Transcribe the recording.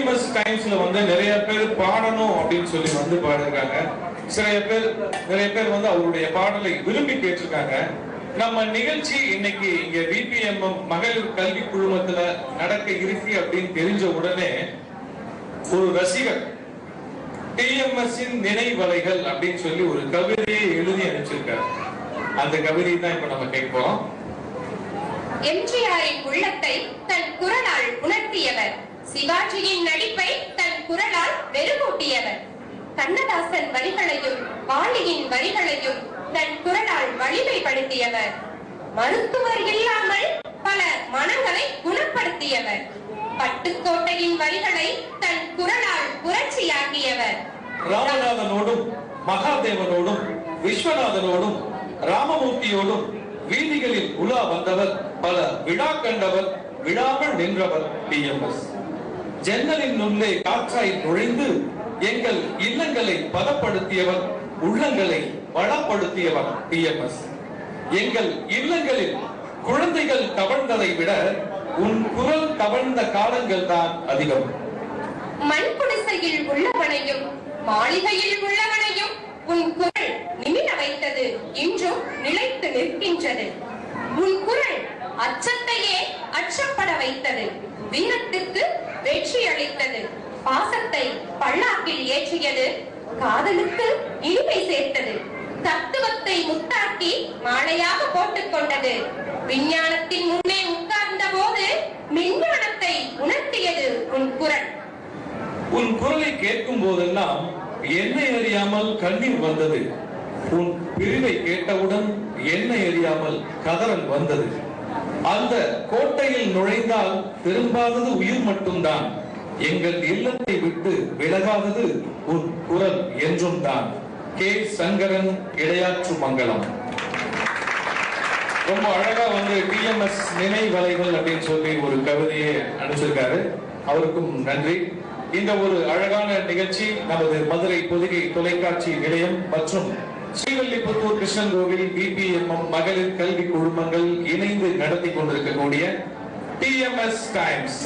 TMS டைம்ஸ்ல வந்து நிறைய பேர் பாடணும் அப்படின்னு சொல்லி வந்து பாடிருக்காங்க சில பேர் நிறைய பேர் வந்து அவருடைய பாடலை விரும்பி கேட்டிருக்காங்க. நம்ம நிகழ்ச்சி இன்னைக்கு இங்க பிபிஎம் மகளிர் கல்வி குழுமத்துல நடக்க இருக்கு அப்படின்னு தெரிஞ்ச உடனே ஒரு ரசிகர் டிஎம்எஸ்இன் நினைவலைகள் அப்படின்னு சொல்லி ஒரு கவிதையை எழுதி அனுப்பிச்சிருக்காரு. அந்த கவிதை தான் இப்ப நம்ம கேட்போம். எம்ஜிஆரின் உள்ளத்தை தன் குரலால் உணர்த்தியவர் சிவாஜியின் நடிப்பை தன் குரலால் வெறுமூட்டியவர் கண்ணதாசன் வரிகளையும் வாலியின் வரிகளையும் தன் குரலால் வலிமைப்படுத்தியவர் மருத்துவர் இல்லாமல் பல மனங்களை குணப்படுத்தியவர் பட்டுக்கோட்டையின் வரிகளை தன் குரலால் புரட்சியாக்கியவர் ராமநாதனோடும் மகாதேவனோடும் விஸ்வநாதனோடும் ராமமூர்த்தியோடும் வீதிகளில் உலா வந்தவர் பல விழா கண்டவர் விழாமல் நின்றவர் டிஎம்எஸ் ஜன்னலின் உள்ளே காற்றாய் நுழைந்து எங்கள் இல்லங்களை பதப்படுத்தியவர் உள்ளங்களை வளப்படுத்தியவர் எஸ் எங்கள் இல்லங்களில் குழந்தைகள் தவழ்ந்ததை விட உன் குரல் தவழ்ந்த காலங்கள் தான் அதிகம். மண் குடிசையில் உள்ளவனையும் மாளிகையில் உள்ளவனையும் உன் குரல் நிமிட வைத்தது இன்றும் நிலைத்து நிற்கின்றது. உன் குரல் அச்சத்தையே அச்சப்பட வைத்தது வீரத்தை வெற்றி அளித்தது. பாசத்தை பல்லாக்கில் ஏற்றியது. காதலுக்கு இனிமை சேர்த்தது. தத்துவத்தை முத்தாக்கி மாலையாக போட்டுக் கொண்டது. விஞ்ஞானத்தின் முன்னே உட்கார்ந்த போது விஞ்ஞானத்தை உணர்த்தியது உன் குரல். உன் குரலை கேட்கும் போதெல்லாம் என்னை அறியாமல் கண்ணீர் வந்தது. உன் பிரிவை கேட்டவுடன் என்னை அறியாமல் கதறல் வந்தது. அந்த கோட்டையில் நுழைந்தால் திரும்பாதது உயிர் மட்டும்தான். எங்கள் இல்லத்தை விட்டு விலகாதது உன் குரல் என்றும் தான். கே. சங்கரன் இடையாற்று மங்கலம் ரொம்ப அழகா வந்து டிஎம்எஸ் நினைவலைகள் அப்படின்னு சொல்லி ஒரு கவிதையை அனுப்பிச்சிருக்காரு. அவருக்கும் நன்றி. இந்த ஒரு அழகான நிகழ்ச்சி நமது மதுரை பொதுகை தொலைக்காட்சி நிலையம் மற்றும் ஸ்ரீவல்லிபுத்தூர் கிருஷ்ணன் கோவில் பிபிஎம்எம் மகளிர் கல்வி குழுமங்கள் இணைந்து நடத்தி கொண்டிருக்கக்கூடிய டிஎம்எஸ் டைம்ஸ்